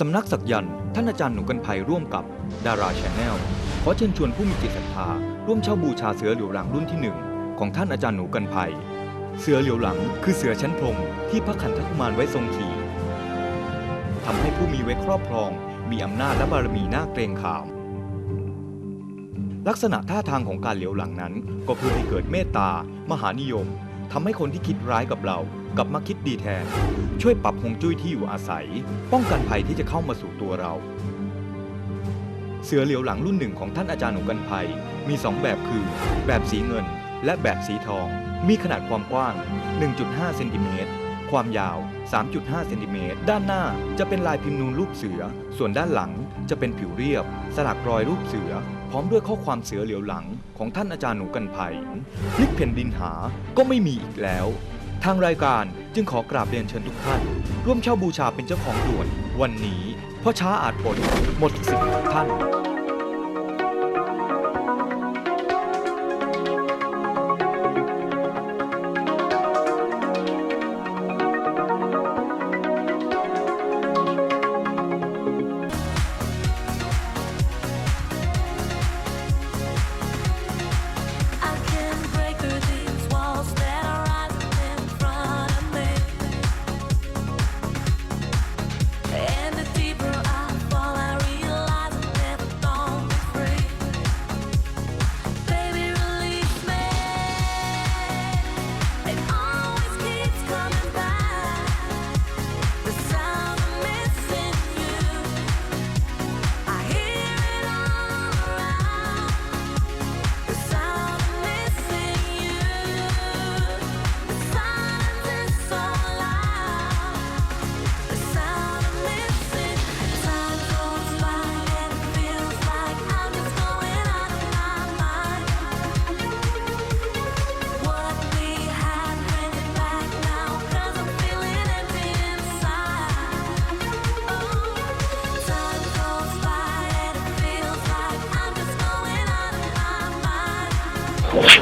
สำนักสักยันต์ท่านอาจารย์หนูกันภัยร่วมกับดาราชแนลขอเชิญชวนผู้มีจิตศรัทธาร่วมเช่าบูชาเสือเหลียวหลังรุ่นที่หนึ่งของท่านอาจารย์หนูกันภัย เสือเหลียวหลังคือเสือชั้นพรมที่พระขันธกุมารไว้ทรงขี่ทำให้ผู้มีไว้ครอบครอง มีอำนาจและบารมีน่าเกรงขาม ลักษณะท่าทางของการเหลียวหลังนั้น ก็เพื่อให้เกิดเมตตามหานิยม ทำให้คนที่คิดร้ายกับเรา กลับมาคิดดีแทน ช่วยปรับฮวงจุ้ยที่อยู่อาศัย ป้องกันภัยที่จะเข้ามาสู่ตัวเรา เสือเหลียวหลังรุ่นหนึ่งของท่านอาจารย์หนูกันภัย มี 2 แบบคือ แบบสีเงิน และแบบสีทอง มีขนาดความกว้าง 1.5 เซนติเมตร ความยาว 3.5 เซนติเมตร ด้านหน้าจะเป็นลายพิมพ์นูนรูปเสือ ส่วนด้านหลังจะเป็นผิวเรียบ สลักรอยรูปเสือ พร้อมด้วยข้อความเสือเหลียวหลังของท่านอาจารย์หนูกันภัยพลิกแผ่นดินหาก็ไม่มีอีกแล้ว ทางรายการจึงขอกราบเรียนเชิญทุกท่าน ร่วมเช่าบูชาเป็นเจ้าของด่วน วันนี้เพราะช้าอาจผลหมดสิทธิ์ท่าน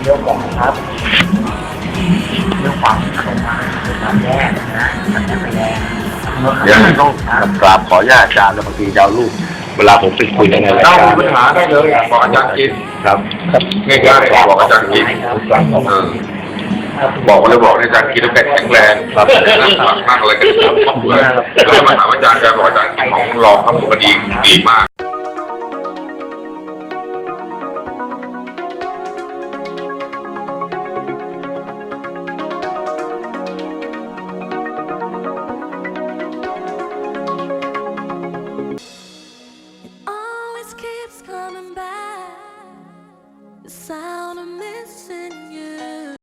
เรื่องของครับเรื่องความเข้ามาความแยกนะมันจะไปแยกเดี๋ยวต้องกราบขออนุญาตอาจารย์แล้วบางทีจะเอารูปเวลาผมไปคุยในรายเราการมีปัญหาได้เลยบอกอาจารย์กินครับง่ายๆบอกอาจารย์กินเออบอกเลยบอกอาจารย์กินแล้วแกแข็งแรงครับนั่งหลังนั่งอะไรกันครับแล้วมาถามอาจารย์อาจารย์บอกอาจารย์กินของรองครับผมดีดีมาก